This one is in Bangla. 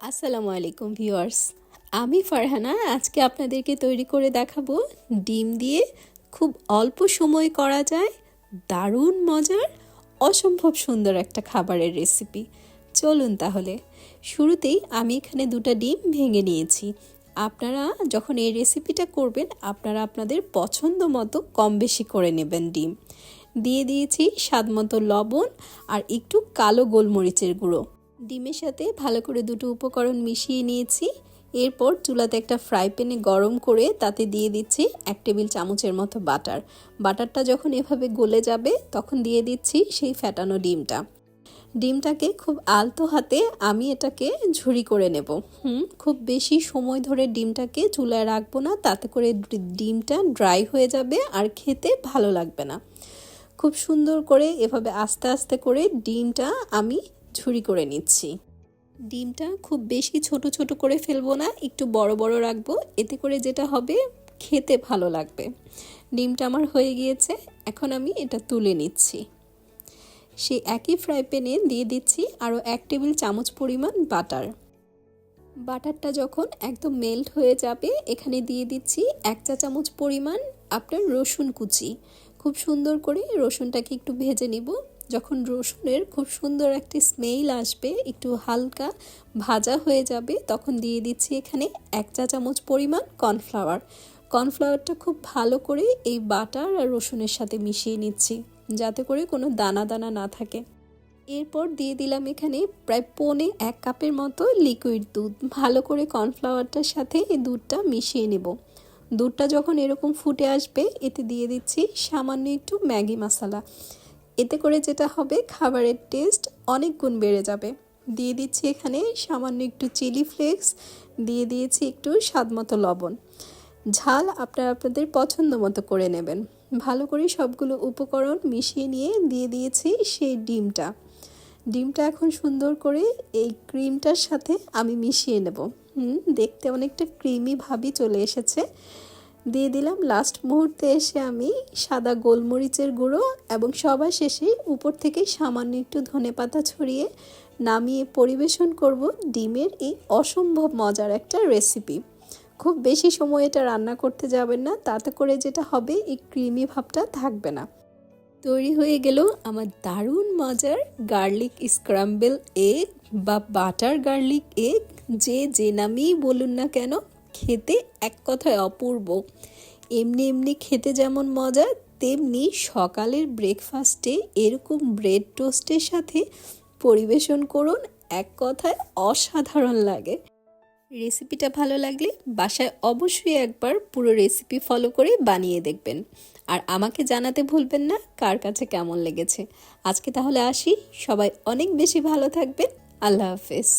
আসসালামু আলাইকুম ভিউয়ার্স। আমি ফারহানা, আজকে আপনাদেরকে তৈরি করে দেখাবো ডিম দিয়ে খুব অল্প সময় করা যায়, দারুণ মজার, অসম্ভব সুন্দর একটা খাবারের রেসিপি চলুন তাহলে, শুরুতেই আমি এখানে দুটো ডিম ভেঙে নিয়েছি। আপনারা যখন এই রেসিপিটা করবেন, আপনারা আপনাদের পছন্দ মতো কম বেশি করে নেবেন ডিম। দিয়ে দিয়েছি স্বাদ মতো লবণ আর একটু কালো গোলমরিচের গুঁড়ো। ডিমের সাথে ভালো করে দুটো উপকরণ মিশিয়ে নিয়েছি। এরপর চুলাতে একটা ফ্রাই প্যানে গরম করে তাতে দিয়ে দিচ্ছি এক টেবিল চামচের মতো বাটার। বাটারটা যখন এভাবে গলে যাবে, তখন দিয়ে দিচ্ছি সেই ফ্যাটানো ডিমটা। ডিমটাকে খুব আলতো হাতে আমি এটাকে ঝুরি করে নেব। হুম, খুব বেশি সময় ধরে ডিমটাকে চুলায় রাখব না, তাতে করে ডিমটা ড্রাই হয়ে যাবে আর খেতে ভালো লাগবে না। খুব সুন্দর করে এভাবে আস্তে আস্তে করে ডিমটা আমি ঝুরি করে নিচ্ছি। ডিমটা খুব বেশি ছোট ছোট করে ফেলব না, একটু বড় বড় রাখব, এতে করে যেটা হবে খেতে ভালো লাগবে। ডিমটা আমার হয়ে গিয়েছে, এখন আমি এটা তুলে নিচ্ছি। সেই একই ফ্রাই প্যানে দিয়ে দিচ্ছি আরও এক টেবিল চামচ পরিমাণ বাটার। বাটারটা যখন একদম মেল্ট হয়ে যাবে, এখানে দিয়ে দিচ্ছি এক চা চামচ পরিমাণ আপনার রসুন কুচি। খুব সুন্দর করে রসুনটাকে একটু ভেজে নিব। যখন রসুনের খুব সুন্দর একটি স্মেল আসবে, একটু হালকা ভাজা হয়ে যাবে, তখন দিয়ে দিচ্ছি এখানে এক চা চামচ পরিমাণ কর্নফ্লাওয়ার। কর্নফ্লাওয়ারটা খুব ভালো করে এই বাটার আর রসুনের সাথে মিশিয়ে নিচ্ছি, যাতে করে কোনো দানা দানা না থাকে। এরপর দিয়ে দিলাম এখানে প্রায় পৌনে এক কাপের মতো লিকুইড দুধ। ভালো করে কর্নফ্লাওয়ারটার সাথে এই দুধটা মিশিয়ে নেব। দুধটা যখন এরকম ফুটে আসবে, এতে দিয়ে দিচ্ছি সামান্য একটু ম্যাগি মশলা। এতে করে যেটা হবে, খাবারের টেস্ট অনেক গুণ বেড়ে যাবে। দিয়ে দিচ্ছি এখানে সামান্য একটু চিলি ফ্লেক্স দিয়ে দিয়েছি একটু স্বাদ মতো লবণ। ঝাল আপনারা আপনাদের পছন্দ মতো করে নেবেন। ভালো করে সবগুলো উপকরণ মিশিয়ে নিয়ে দিয়ে দিয়েছি সেই ডিমটা। ডিমটা এখন সুন্দর করে এই ক্রিমটার সাথে আমি মিশিয়ে নেব। হুম, দেখতে অনেকটা ক্রিমি ভাবই চলে এসেছে। দিয়ে দিলাম। লাস্ট মুহূর্তে এসে আমি সাদা গোলমরিচের গুঁড়ো এবং সবার শেষে উপর থেকে সামান্য একটু ধনে পাতা ছড়িয়ে নামিয়ে পরিবেশন করব ডিমের এই অসম্ভব মজার একটা রেসিপি খুব বেশি সময় এটা রান্না করতে যাবেন না, তাতে করে যেটা হবে এই ক্রিমি ভাবটা থাকবে না। তৈরি হয়ে গেল আমার দারুণ মজার গার্লিক স্ক্রাম্বেল এগ বা বাটার গার্লিক এগ যে যে নামেই বলুন না কেন খেতে এক কথায় অপূর্ব। এমনি এমনি খেতে যেমন মজা, তেমনি সকালের ব্রেকফাস্টে এরকম ব্রেড টোস্টের সাথে পরিবেশন করুন, এক কথায় অসাধারণ লাগে। রেসিপিটা ভালো লাগলে বাসায় অবশ্যই একবার পুরো রেসিপি ফলো করে বানিয়ে দেখবেন। আর আমাকে জানাতে ভুলবেন না কার কাছে কেমন লেগেছে। আজকে তাহলে আসি, সবাই অনেক বেশি ভালো থাকবেন, আল্লাহ হাফেজ।